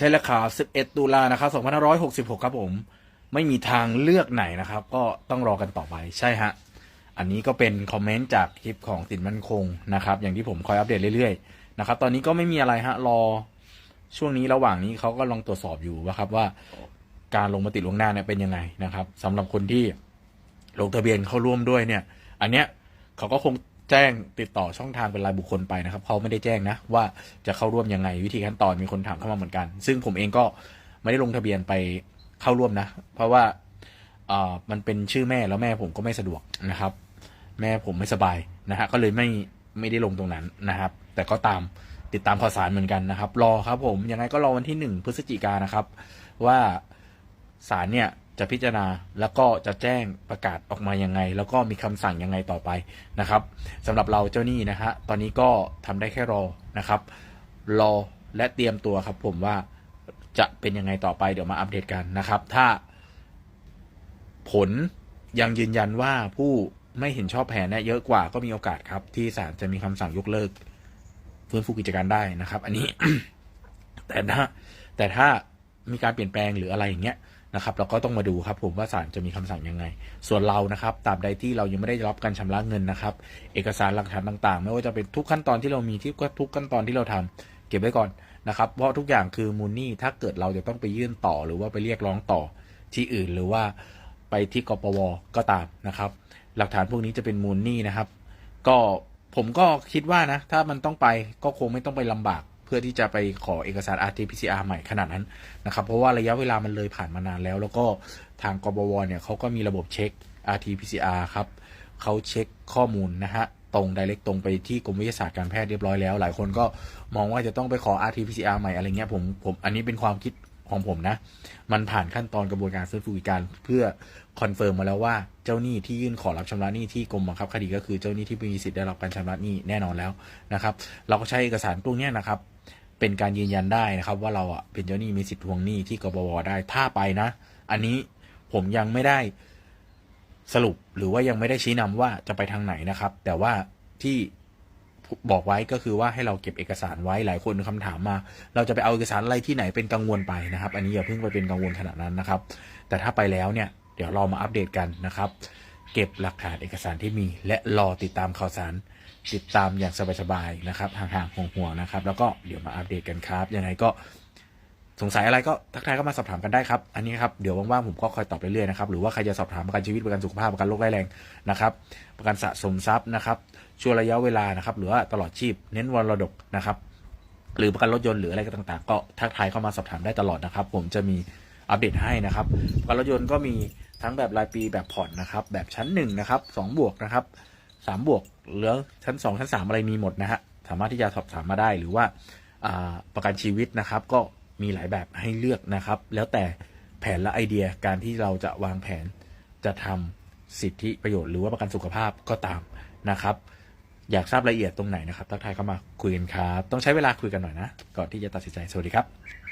ใช้ราคา11 ตุลานะครับ2566 ครับผม ไม่มีทางเลือกไหนนะครับ ก็ต้องรอกันต่อไป ใช่ฮะ อันนี้ก็เป็นคอมเมนต์จากคลิปของสินมั่นคงนะครับ อย่างที่ผมคอยอัปเดตเรื่อยๆ นะครับ ตอนนี้ก็ไม่มีอะไรฮะ รอช่วงนี้ระหว่างนี้เขาก็ลองตรวจสอบอยู่ว่าครับว่า การลงมติล่วงหน้าเนี่ยเป็นยังไงนะครับสำหรับคนที่ลงทะเบียนเข้าร่วมด้วยเนี่ย อันเนี้ยเขาก็คง แจ้งติดต่อช่องทางเป็นรายบุคคลไปนะครับเขาไม่ได้แจ้งนะ ว่าจะเข้าร่วมยังไงวิธีขั้นตอนมีคนถามเข้ามาเหมือนกัน ซึ่งผมเองก็ไม่ได้ลงทะเบียนไปเข้าร่วมนะ เพราะว่าเอ่อมันเป็นชื่อแม่แล้วแม่ผมก็ไม่สะดวกนะครับ แม่ผมไม่สบายนะฮะก็เลยไม่ไม่ได้ลงตรงนั้นนะครับ แต่ก็ตามติดตามข่าวสารเหมือนกันนะครับ รอครับผมยังไงก็รอวันที่หนึ่งพฤศจิกายนนะครับ ว่าศาลเนี่ย จะพิจารณาแล้วก็จะแจ้งประกาศออกมายังไง แล้วก็มีคำสั่งยังไงต่อไปนะครับสำหรับเราเจ้าหนี้นะฮะตอนนี้ก็ทำได้แค่รอนะครับ รอและเตรียมตัวครับผมว่าจะเป็นยังไงต่อไปเดี๋ยวมาอัปเดตกันนะครับ ถ้าผลยังยืนยันว่าผู้ไม่เห็นชอบแผนเนี่ยเยอะกว่าก็มีโอกาสครับ ที่ศาลจะมีคำสั่งยกเลิกฟื้นฟูกิจการได้นะครับ อันนี้ แต่ถ้าแต่ถ้ามีการเปลี่ยนแปลงหรืออะไรอย่างเงี้ย นะครับเราก็ต้องมาดูครับผมว่าศาลจะมีคำสั่งยังไง ส่วนเรานะครับตาบใดที่เรายังไม่ได้รับการชำระเงินนะครับ เอกสารหลักฐานต่างๆ ไม่ว่าจะเป็นทุกขั้นตอนที่เรามีที่ก็ทุกขั้นตอนที่เราทำเก็บไว้ก่อนนะครับ เพราะทุกอย่างคือมูลนี่ถ้าเกิดเราจะต้องไปยื่นต่อ หรือว่าไปเรียกร้องต่อที่อื่นหรือว่าไปที่กปวก็ตามนะครับ หลักฐานพวกนี้จะเป็นมูลนี้นะครับ ก็ผมก็คิดว่านะ ถ้ามันต้องไปก็คงไม่ต้องไปลำบาก พื่อที่จะไปขอเอกสาร RT-PCR ใหม่ขนาดนั้นนะครับ เพราะว่าระยะเวลามันเลยผ่านมานานแล้ว แล้วก็ทางกบวเนี่ยเขาก็มีระบบเช็ค RT-PCR ครับเขาเช็คข้อมูลนะฮะตรง direct ตรงไปที่กรมวิทยาศาสตร์การแพทย์เรียบร้อยแล้ว หลายคนก็มองว่าจะต้องไปขอ RT-PCR ใหม่อะไรเงี้ยผมผมอันนี้เป็นความคิด ของผมนะ มันผ่านขั้นตอนกระบวนการฟื้นฟูกิการเพื่อคอนเฟิร์มมาแล้วว่าเจ้าหนี้ที่ยื่นขอรับชำระหนี้ที่กรมบังคับคดีก็คือเจ้าหนี้ที่มีสิทธิ์ได้รับการชำระหนี้แน่นอนแล้วนะครับ เราก็ใช้เอกสารพวกนี้นะครับ เป็นการยืนยันได้นะครับ ว่าเราอะเป็นเจ้าหนี้มีสิทธิ์ทวงหนี้ที่กบวได้ถ้าไปนะ อันนี้ผมยังไม่ได้สรุปหรือว่ายังไม่ได้ชี้นำว่าจะไปทางไหนนะครับ แต่ว่าที่ บอกไว้ก็คือว่าให้เราเก็บเอกสารไว้หลายคนคำถามมา เราจะไปเอาเอกสารอะไรที่ไหนเป็นกังวลไปนะครับ อันนี้อย่าเพิ่งไปเป็นกังวลขนาดนั้นนะครับ แต่ถ้าไปแล้วเนี่ยเดี๋ยวเรามาอัปเดตกันนะครับ เก็บหลักฐานเอกสารที่มี และรอติดตามข่าวสารติดตามอย่างสบายๆนะครับห่างๆห่วงๆนะครับ แล้วก็เดี๋ยวมาอัปเดตกันครับยังไงก็ สงสัยอะไรก็ทักทายก็มาสอบถามกันได้ครับ อันนี้ครับเดี๋ยวว่างๆผมก็คอยตอบเรื่อยๆนะครับหรือว่าใครจะสอบถามประกันชีวิตประกันสุขภาพประกันโรคร้ายแรงนะครับประกันสะสมทรัพย์นะครับช่วงระยะเวลานะครับหรือว่าตลอดชีพ เน้นวันรดกนะครับหรือประกันรถยนต์หรืออะไรก็ต่างๆ ก็ทักทายเข้ามาสอบถามได้ตลอดนะครับ ผมจะมีอัปเดตให้นะครับประกันรถยนต์ก็มีทั้งแบบรายปีแบบผ่อนนะครับ แบบชั้นหนึ่งนะครับสองบวกนะครับสามบวกเหลือชั้นสองชั้นสามอะไรมีหมดนะฮะสามารถที่จะสอบถามมาได้หรือว่าประกันชีวิตนะครับ ก็ มีหลายแบบให้เลือกนะครับ แล้วแต่แผนและไอเดียการที่เราจะวางแผนจะทำสิทธิประโยชน์หรือว่าประกันสุขภาพก็ตามนะครับ อยากทราบรายละเอียดตรงไหนนะครับทักทายเข้ามาคุยกันครับ ต้องใช้เวลาคุยกันหน่อยนะ ก่อนที่จะตัดสินใจสวัสดีครับ